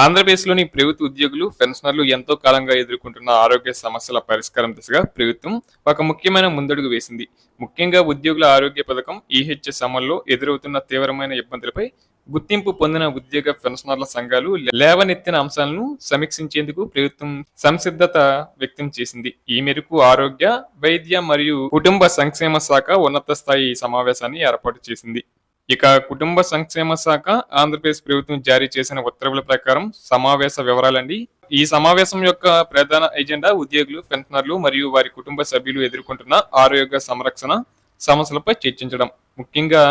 ఆంధ్రప్రదేశ్లోని ప్రభుత్వ ఉద్యోగులు పెన్షనర్లు ఎంతో కాలంగా ఎదుర్కొంటున్న ఆరోగ్య సమస్యల పరిష్కారం దిశగా ప్రభుత్వం ఒక ముఖ్యమైన ముందడుగు వేసింది. ముఖ్యంగా ఉద్యోగుల ఆరోగ్య పథకం ఈహెచ్ఎస్ అమల్లో ఎదురవుతున్న తీవ్రమైన ఇబ్బందులపై గుర్తింపు పొందిన ఉద్యోగ పెన్షనర్ల సంఘాలు లేవనెత్తిన అంశాలను సమీక్షించేందుకు ప్రభుత్వం సంసిద్ధత వ్యక్తం చేసింది. ఈ మేరకు ఆరోగ్య వైద్య మరియు కుటుంబ సంక్షేమ శాఖ ఉన్నత స్థాయి సమావేశాన్ని ఏర్పాటు చేసింది. ఇక కుటుంబ సంక్షేమ శాఖ ఆంధ్రప్రదేశ్ ప్రభుత్వం జారీ చేసిన ఉత్తర్వుల ప్రకారం సమావేశ వివరాలండి. ఈ సమావేశం యొక్క ప్రధాన ఎజెండా ఉద్యోగులు పెన్షనర్లు మరియు వారి కుటుంబ సభ్యులు ఎదుర్కొంటున్న ఆరోగ్య సంరక్షణ సమస్యలపై చర్చించడం. ముఖ్యంగా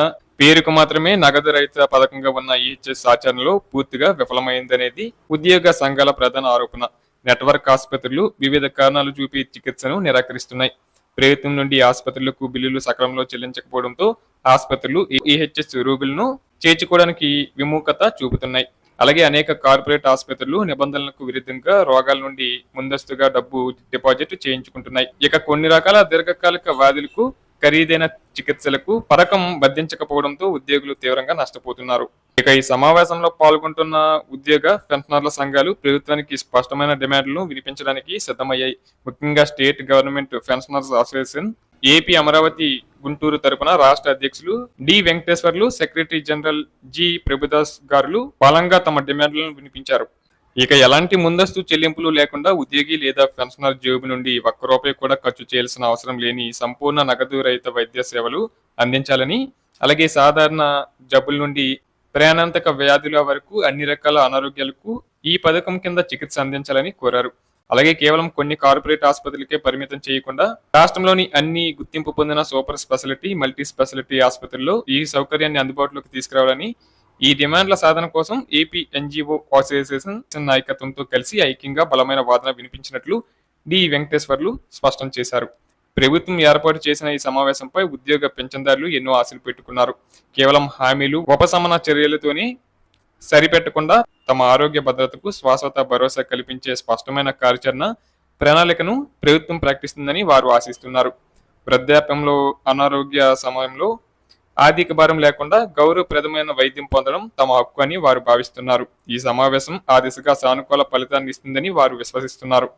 పేరుకు మాత్రమే నగదు రహిత పథకంగా ఉన్న ఈహెచ్ఎస్ ఆచరణలో పూర్తిగా విఫలమైందనేది ఉద్యోగ సంఘాల ప్రధాన ఆరోపణ. నెట్వర్క్ ఆసుపత్రులు వివిధ కారణాలు చూపి చికిత్సను నిరాకరిస్తున్నాయి. ప్రభుత్వం నుండి ఆసుపత్రులకు బిల్లులు సకాలంలో చెల్లించకపోవడంతో ఆసుపత్రులు ఈహెచ్ఎస్ రోగులను చేర్చుకోవడానికి విముఖత చూపుతున్నాయి. అలాగే అనేక కార్పొరేట్ ఆసుపత్రులు నిబంధనలకు విరుద్ధంగా రోగాల నుండి ముందస్తుగా డబ్బు డిపాజిట్ చేయించుకుంటున్నాయి. ఇక కొన్ని రకాల దీర్ఘకాలిక వ్యాధులకు ఖరీదైన చికిత్సలకు పథకం వర్ధించకపోవడంతో ఉద్యోగులు తీవ్రంగా నష్టపోతున్నారు. ఇక ఈ సమావేశంలో పాల్గొంటున్న ఉద్యోగ పెన్షనర్ల సంఘాలు ప్రభుత్వానికి స్పష్టమైన డిమాండ్లను వినిపించడానికి సిద్ధమయ్యాయి. ముఖ్యంగా state government pensioners association AP Amaravati Guntur తరపున రాష్ట్ర అధ్యక్షులు D Venkateswarlu secretary general G Prabhudas గారులు బలంగా తమ డిమాండ్లను వినిపించారు. ఇక ఎలాంటి ముందస్తు చెల్లింపులు లేకుండా ఉద్యోగి లేదా పెన్షనర్ జేబు నుండి ఒక్క రూపాయి కూడా ఖర్చు చేయాల్సిన అవసరం లేని సంపూర్ణ నగదు రహిత వైద్య సేవలు అందించాలని అలాగే సాధారణ జబ్బుల నుండి ప్రయాణాంతక వ్యాధుల వరకు అన్ని రకాల అనారోగ్యాలకు ఈ పథకం కింద చికిత్స అందించాలని కోరారు. అలాగే కేవలం కొన్ని కార్పొరేట్ ఆసుపత్రులకే పరిమితం చేయకుండా రాష్ట్రంలోని అన్ని గుర్తింపు పొందిన సూపర్ స్పెషాలిటీ మల్టీ స్పెషాలిటీ ఆసుపత్రుల్లో ఈ సౌకర్యాన్ని అందుబాటులోకి తీసుకురావాలని ఈ డిమాండ్ల సాధన కోసం ఏపీ ఎన్జిఓ అసోసియేషన్ నాయకత్వంతో కలిసి ఐక్యంగా బలమైన వాదన వినిపించినట్లు డి. వెంకటేశ్వర్లు స్పష్టం చేశారు. ప్రభుత్వం ఏర్పాటు చేసిన ఈ సమావేశంపై ఉద్యోగ పెంచందారులు ఎన్నో ఆశలు పెట్టుకున్నారు. కేవలం హామీలు ఉపశమన చర్యలతోనే సరిపెట్టకుండా తమ ఆరోగ్య భద్రతకు శ్వాసత భరోసా కల్పించే స్పష్టమైన కార్యాచరణ ప్రణాళికను ప్రభుత్వం ప్రకటిస్తుందని వారు ఆశిస్తున్నారు. వృద్ధాప్యంలో అనారోగ్య సమయంలో ఆర్థిక భారం లేకుండా గౌరవప్రదమైన వైద్యం పొందడం తమ హక్కు అని వారు భావిస్తున్నారు. ఈ సమావేశం ఆ దిశగా సానుకూల ఫలితాన్ని ఇస్తుందని వారు విశ్వసిస్తున్నారు.